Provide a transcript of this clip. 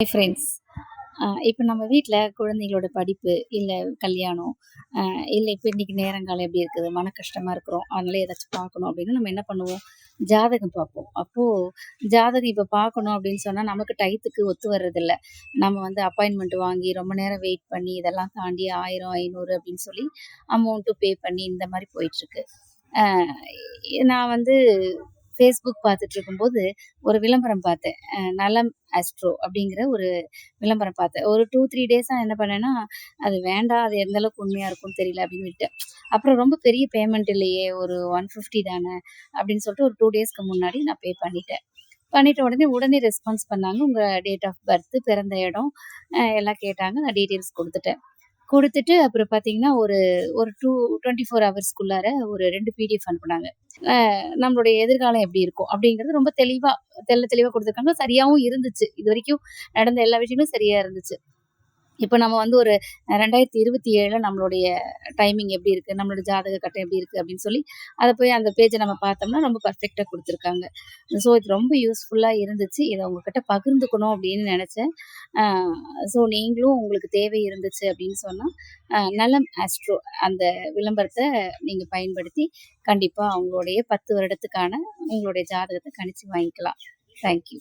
Friends இப்போ நம்ம வீட்டில் குழந்தைங்களோட படிப்பு இல்லை கல்யாணம் இல்லை இப்போ இன்றைக்கி நேரங்காலம் எப்படி இருக்குது மன கஷ்டமாக இருக்கிறோம் அதனால ஏதாச்சும் பார்க்கணும் அப்படின்னு நம்ம என்ன பண்ணுவோம்? ஜாதகம் பார்ப்போம். அப்போது ஜாதகம் இப்போ பார்க்கணும் அப்படின்னு சொன்னால் நமக்கு டயத்துக்கு ஒத்து வர்றதில்ல. நம்ம வந்து அப்பாயின்மெண்ட் வாங்கி ரொம்ப நேரம் வெயிட் பண்ணி இதெல்லாம் தாண்டி ஆயிரம் ஐநூறு அப்படின்னு சொல்லி அமௌண்ட்டும் பே பண்ணி இந்த மாதிரி போயிட்டுருக்கு நான் வந்து ஃபேஸ்புக் பார்த்துட்டு இருக்கும்போது ஒரு விளம்பரம் பார்த்தேன். நலம் அஸ்ட்ரோ அப்படிங்கிற ஒரு விளம்பரம் பார்த்தேன். ஒரு டூ த்ரீ டேஸாக என்ன பண்ணேன்னா அது வேண்டாம் அது எந்த அளவுக்கு உண்மையாக இருக்கும்னு தெரியல அப்படின்னு விட்டேன். அப்புறம் ரொம்ப பெரிய பேமெண்ட் இல்லையே ஒரு ஒன் ஃபிஃப்டி தானே அப்படின்னு சொல்லிட்டு ஒரு டூ டேஸ்க்கு முன்னாடி நான் பே பண்ணிட்டேன். பண்ணிட்ட உடனே உடனே ரெஸ்பான்ஸ் பண்ணாங்க. உங்கள் டேட் ஆஃப் பர்த் பிறந்த இடம் எல்லாம் கேட்டாங்க. நான் டீட்டெயில்ஸ் கொடுத்துட்டேன். கொடுத்துட்டு அப்புறம் பார்த்தீங்கன்னா ஒரு ஒரு டூ டுவெண்ட்டி ஃபோர் ஹவர்ஸ்க்குள்ளார ஒரு ரெண்டு பிடிஎஃப் அனுப்புனாங்க அஹ் நம்மளுடைய எதிர்காலம் எப்படி இருக்கும்? அப்படிங்கிறது ரொம்ப தெளிவாக தெள்ள தெளிவாக கொடுத்துருக்காங்க. சரியாகவும் இருந்துச்சு. இது வரைக்கும் நடந்த எல்லா விஷயங்களும் சரியாக இருந்துச்சு. இப்போ நம்ம வந்து ஒரு ரெண்டாயிரத்தி இருபத்தி ஏழில் நம்மளுடைய டைமிங் எப்படி இருக்குது நம்மளோட ஜாதக கட்டம் எப்படி இருக்குது அப்படின்னு சொல்லி அதை போய் அந்த பேஜை நம்ம பார்த்தோம்னா ரொம்ப பர்ஃபெக்டாக கொடுத்துருக்காங்க. ஸோ இது ரொம்ப யூஸ்ஃபுல்லாக இருந்துச்சு. இதை உங்ககிட்ட பகிர்ந்துக்கணும் அப்படின்னு நினச்சேன். ஸோ நீங்களும் உங்களுக்கு தேவை இருந்துச்சு அப்படின்னு சொன்னால் நலம் ஆஸ்ட்ரோ அந்த விளம்பரத்தை நீங்கள் பயன்படுத்தி கண்டிப்பாக அவங்களுடைய பத்து வருடத்துக்கான உங்களுடைய ஜாதகத்தை கணிச்சு வாங்கிக்கலாம். தேங்க்யூ